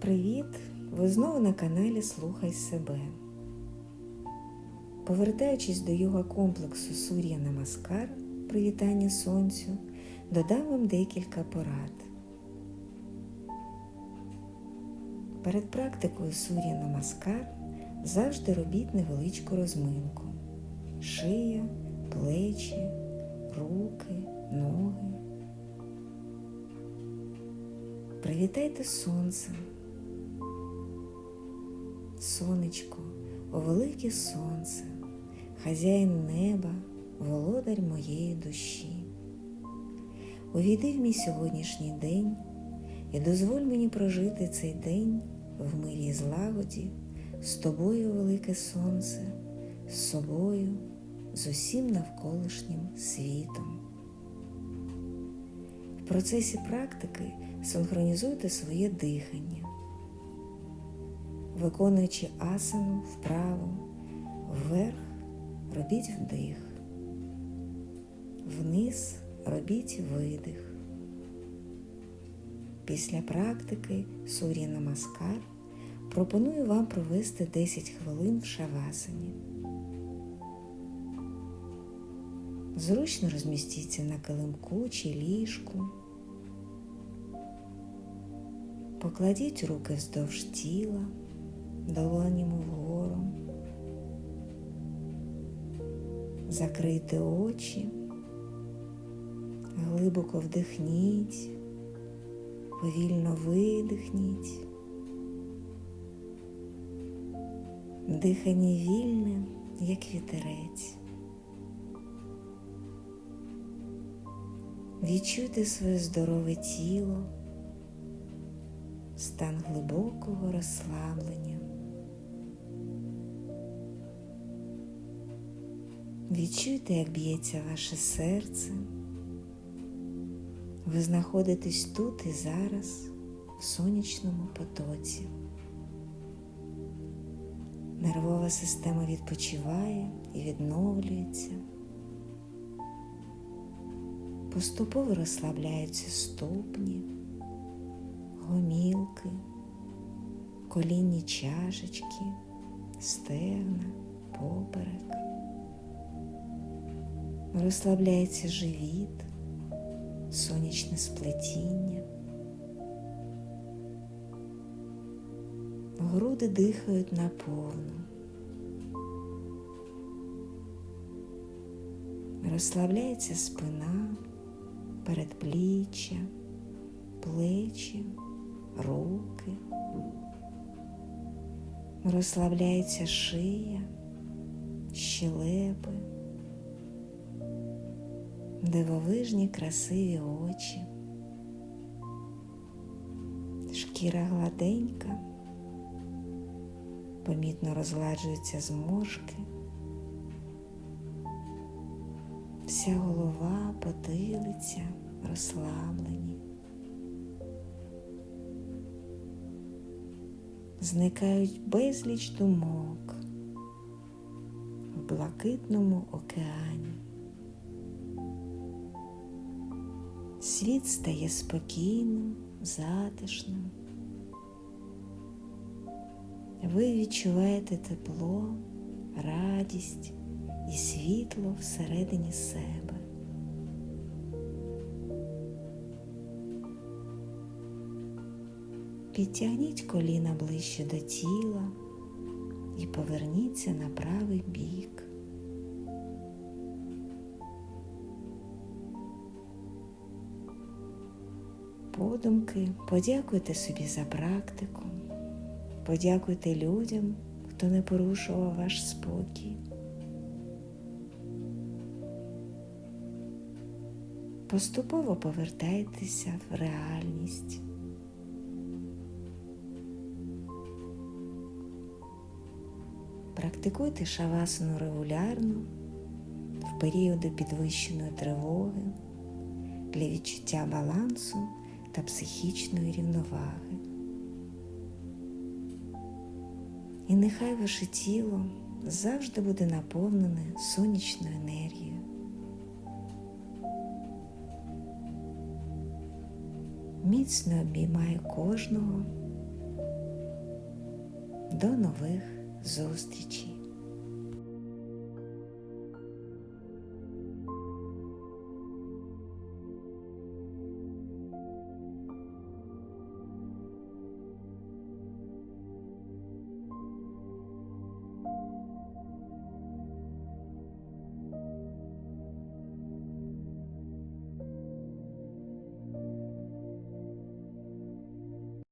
Привіт! Ви знову на каналі Слухай себе. Повертаючись до йога комплексу Сур'я Намаскар Привітання Сонцю, додам вам декілька порад. Перед практикою Сур'я Намаскар завжди робіть невеличку розминку. Шия, плечі, руки, ноги. Привітайте сонце. Сонечко, о велике сонце, хазяїн неба, володар моєї душі. Увійди в мій сьогоднішній день і дозволь мені прожити цей день в мирі і злагоді, з тобою, велике сонце, з собою, з усім навколишнім світом. В процесі практики синхронізуйте своє дихання виконуючи асану вправо, вверх робіть вдих, вниз робіть видих. Після практики Сур'я Намаскар пропоную вам провести 10 хвилин в шавасані. Зручно розмістіться на килимку чи ліжку. Покладіть руки вздовж тіла долонями вгору. Закрийте очі, глибоко вдихніть, повільно видихніть. Дихання вільне, як вітерець. Відчуйте своє здорове тіло, стан глибокого розслаблення. Відчуйте, як б'ється ваше серце. Ви знаходитесь тут і зараз, в сонячному потоці. Нервова система відпочиває і відновлюється. Поступово розслабляються ступні, гомілки, колінні чашечки, стегна, поперек розслабляється живіт, сонячне сплетіння. Груди дихають наповну. Розслабляється спина, передпліччя, плечі, руки. Розслабляється шия, щелепи дивовижні красиві очі, шкіра гладенька, помітно розгладжуються зморшки, вся голова, потилиця розслаблені. Зникають безліч думок в блакитному океані. Світ стає спокійним, затишним. Ви відчуваєте тепло, радість і світло всередині себе. Підтягніть коліна ближче до тіла і поверніться на правий бік. Подумки, подякуйте собі за практику, подякуйте людям, хто не порушував ваш спокій. Поступово повертайтеся в реальність. Практикуйте шавасану регулярно в періоди підвищеної тривоги для відчуття балансу та психічної рівноваги. І нехай ваше тіло завжди буде наповнене сонячною енергією. Міцно обіймаю кожного До нових зустрічей!